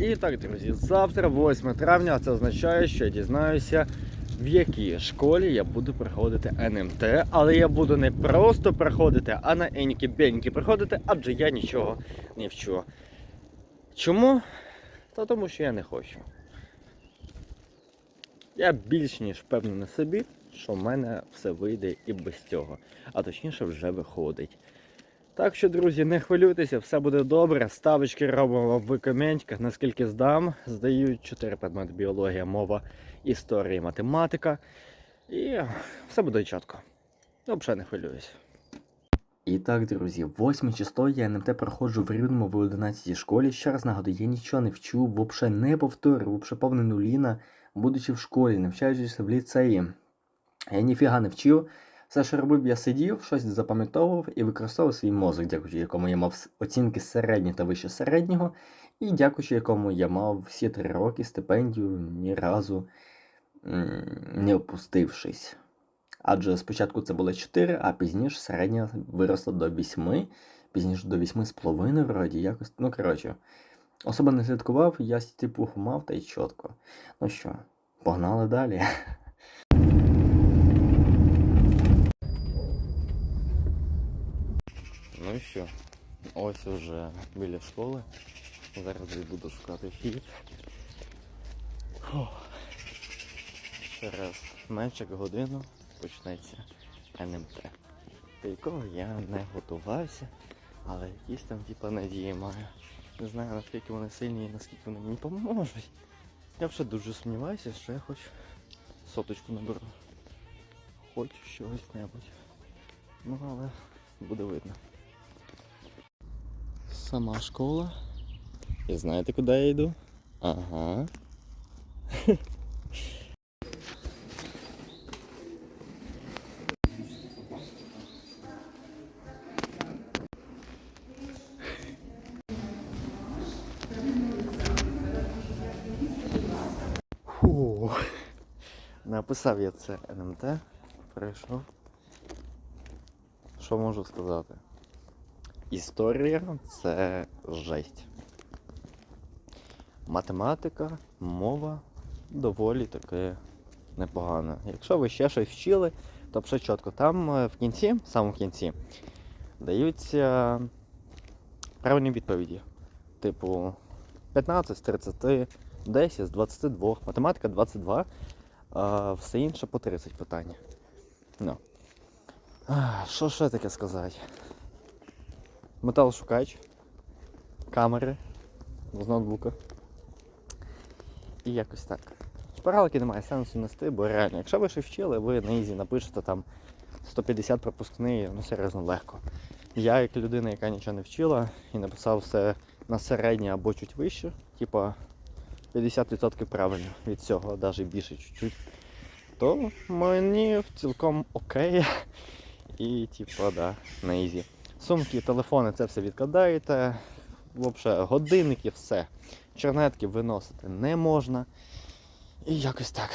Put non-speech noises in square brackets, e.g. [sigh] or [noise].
І так, друзі, завтра 8 травня, це означає, що я дізнаюся, в якій школі я буду проходити НМТ, але я буду не просто проходити, а на енькі-бенькі проходити, адже я нічого не вчу. Чому? Та тому що я не хочу. Я більш ніж впевнений собі, що в мене все вийде і без цього. А точніше вже виходить. Так що, друзі, не хвилюйтеся, все буде добре. Ставочки робимо в коментах, наскільки здам. Здаю 4 предмети біологія, мова, історія математика. І все буде чітко. Взагалі не хвилююсь. І так, друзі, 8 число я НМТ проходжу в рівному в 11 школі. Ще раз нагадую, я нічого не вчу, взагалі не повторюю, взагалі повна нуліна, будучи в школі, навчаючись в ліцеї. Я ніфіга не вчив. Все, що робив, я сидів, щось запам'ятовував і використовував свій мозок, дякуючи якому я мав оцінки середні та вище середнього, і дякуючи якому я мав всі три роки стипендію, ні разу не опустившись. Адже спочатку це було 4, а пізніше середня виросла до 8, пізніше до 8,5 вроді, якось. Ну, коротше, особо не слідкував, я типу мав та й чітко. Ну що, погнали далі. [laughs] Ну і що? Ось уже біля школи. Зараз я буду шукати. Фух. Через менше годину почнеться НМТ. До якого я не готувався, але якісь там типа надії маю. Не знаю наскільки вони сильні і наскільки вони мені поможуть. Я вже дуже сумніваюся, що я хоч соточку наберу. Хоч щось небудь. Ну але буде видно. Сама школа. І знаєте, куди я йду? Ага. Фу. Написав я це НМТ, прийшов. Що можу сказати? Історія це жесть. Математика, мова доволі таки непогана. Якщо ви ще щось вчили, то все чітко. Там е, в кінці, в самому кінці, даються правильні відповіді. Типу 15 з 30, 10 з 22, математика 22, а все інше по 30 питань. Ну. Що ще таке сказати? Металошукач, камери з ноутбука. І якось так. Шпаргалки немає сенсу нести, бо реально, якщо ви ще вчили, ви на ізі напишете там 150 пропускний, ну серйозно легко. Я, як людина, яка нічого не вчила, і написав все на середнє або чуть вище, типа 50% правильно від цього, навіть більше чуть-чуть, то мені цілком окей. [laughs] І типа, да, на ізі. Сумки, телефони, це все відкладаєте. Взагалі, годинники, все. Чернетки виносити не можна. І якось так.